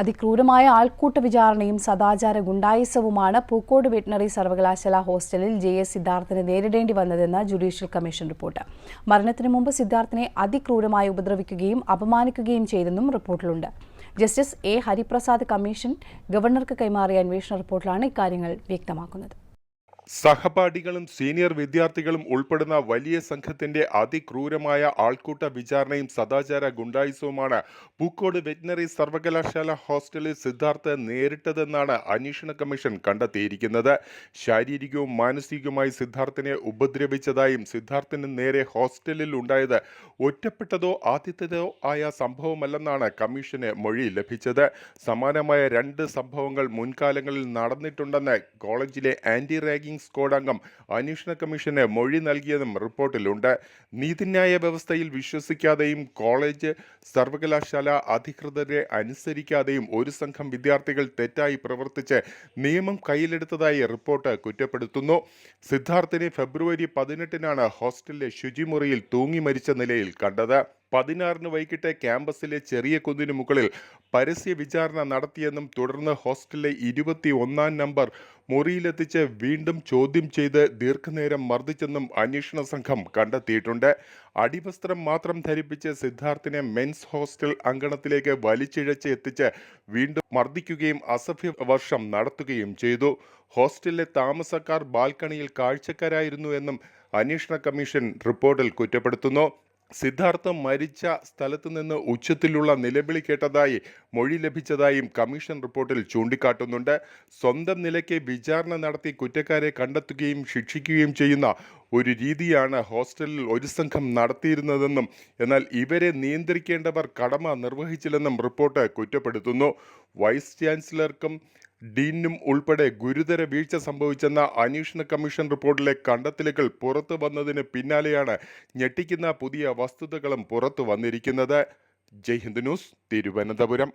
അതിക്രൂരമായ ആൾക്കൂട്ട വിചാരണയും സദാചാര ഗുണ്ടായിസവുമാണ് പൂക്കോട് വെറ്റിനറി സർവകലാശാല ഹോസ്റ്റലിൽ ജെ എസ് സിദ്ധാർത്ഥിന് നേരിടേണ്ടി വന്നതെന്ന് ജുഡീഷ്യൽ കമ്മീഷൻ റിപ്പോർട്ട്. മരണത്തിന് മുമ്പ് സിദ്ധാർത്ഥിനെ അതിക്രൂരമായി ഉപദ്രവിക്കുകയും അപമാനിക്കുകയും ചെയ്തെന്നും റിപ്പോർട്ടിലുണ്ട്. ജസ്റ്റിസ് എ ഹരിപ്രസാദ് കമ്മീഷൻ ഗവർണർക്ക് കൈമാറിയ അന്വേഷണ റിപ്പോർട്ടിലാണ് ഇക്കാര്യങ്ങൾ വ്യക്തമാക്കുന്നത്. സഹപാഠികളും സീനിയർ വിദ്യാർത്ഥികളും ഉൾപ്പെടുന്ന വലിയ സംഘത്തിന്റെ അതിക്രൂരമായ ആൾക്കൂട്ട വിചാരണയും സദാചാര ഗുണ്ടായുസവുമാണ് പൂക്കോട് വെറ്റിനറി സർവകലാശാല ഹോസ്റ്റലിൽ സിദ്ധാർത്ഥ് നേരിട്ടതെന്നാണ് അന്വേഷണ കമ്മീഷൻ കണ്ടെത്തിയിരിക്കുന്നത്. ശാരീരികവും മാനസികവുമായി സിദ്ധാർത്ഥിനെ ഉപദ്രവിച്ചതായും സിദ്ധാർത്ഥിന് നേരെ ഹോസ്റ്റലിൽ ഉണ്ടായത് ഒറ്റപ്പെട്ടതോ ആദ്യത്തേതോ ആയ സംഭവമല്ലെന്നാണ് കമ്മീഷന് മൊഴി ലഭിച്ചത്. സമാനമായ രണ്ട് സംഭവങ്ങൾ മുൻകാലങ്ങളിൽ നടന്നിട്ടുണ്ടെന്ന് കോളേജിലെ ആന്റി റാഗിംഗ് സ്ക്വാഡ് അംഗം. അന്വേഷണ കമ്മീഷന് മൊഴി നൽകിയതും റിപ്പോർട്ടിലുണ്ട്. നീതിന്യായ വ്യവസ്ഥയിൽ വിശ്വസിക്കാതെയും കോളേജ് സർവകലാശാല അധികൃതരെ അനുസരിക്കാതെയും ഒരു സംഘം വിദ്യാർത്ഥികൾ തെറ്റായി പ്രവർത്തിച്ച് നിയമം കയ്യിലെടുത്തതായി റിപ്പോർട്ട് കുറ്റപ്പെടുത്തുന്നു. സിദ്ധാർത്ഥിനെ ഫെബ്രുവരി പതിനെട്ടിനാണ് ഹോസ്റ്റലിലെ ശുചിമുറിയിൽ തൂങ്ങി മരിച്ച നിലയിൽ കണ്ടത്. പതിനാറിന് വൈകിട്ട് ക്യാമ്പസിലെ ചെറിയ കുന്നിന് മുകളിൽ പരസ്യ വിചാരണ നടത്തിയെന്നും തുടർന്ന് ഹോസ്റ്റലിലെ ഇരുപത്തി ഒന്നാം നമ്പർ മുറിയിലെത്തിച്ച് വീണ്ടും ചോദ്യം ചെയ്ത് ദീർഘനേരം മർദ്ദിച്ചെന്നും അന്വേഷണ സംഘം കണ്ടെത്തിയിട്ടുണ്ട്. അടിവസ്ത്രം മാത്രം ധരിപ്പിച്ച് സിദ്ധാർത്ഥിനെ മെൻസ് ഹോസ്റ്റൽ അങ്കണത്തിലേക്ക് വലിച്ചിഴച്ച് എത്തിച്ച് വീണ്ടും മർദ്ദിക്കുകയും അസഭ്യ വർഷം നടത്തുകയും ചെയ്തു. ഹോസ്റ്റലിലെ താമസക്കാർ ബാൽക്കണിയിൽ കാഴ്ചക്കാരായിരുന്നു എന്നും അന്വേഷണ കമ്മീഷൻ റിപ്പോർട്ടിൽ കുറ്റപ്പെടുത്തുന്നു. സിദ്ധാർത്ഥ മരിച്ച സ്ഥലത്തു നിന്ന് ഉച്ചത്തിലുള്ള നിലവിളി കേട്ടതായി മൊഴി ലഭിച്ചതായും കമ്മീഷൻ റിപ്പോർട്ടിൽ ചൂണ്ടിക്കാട്ടുന്നുണ്ട്. സ്വന്തം നിലയ്ക്ക് വിചാരണ നടത്തി കുറ്റക്കാരെ കണ്ടെത്തുകയും ശിക്ഷിക്കുകയും ചെയ്യുന്ന ഒരു രീതിയാണ് ഹോസ്റ്റലിൽ ഒരു സംഘം നടത്തിയിരുന്നതെന്നും എന്നാൽ ഇവരെ നിയന്ത്രിക്കേണ്ടവർ കടമ നിർവഹിച്ചില്ലെന്നും റിപ്പോർട്ട് കുറ്റപ്പെടുത്തുന്നു. വൈസ് ചാൻസലർക്കും ഡീനും ഉൾപ്പെടെ ഗുരുതര വീഴ്ച സംഭവിച്ചെന്ന അന്വേഷണ കമ്മീഷൻ റിപ്പോർട്ടിലെ കണ്ടെത്തലുകൾ പുറത്തു വന്നതിന് പിന്നാലെയാണ് ഞെട്ടിക്കുന്ന പുതിയ വസ്തുതകളും പുറത്തു വന്നിരിക്കുന്നത്. ജയ് ഹിന്ദ് ന്യൂസ് തിരുവനന്തപുരം.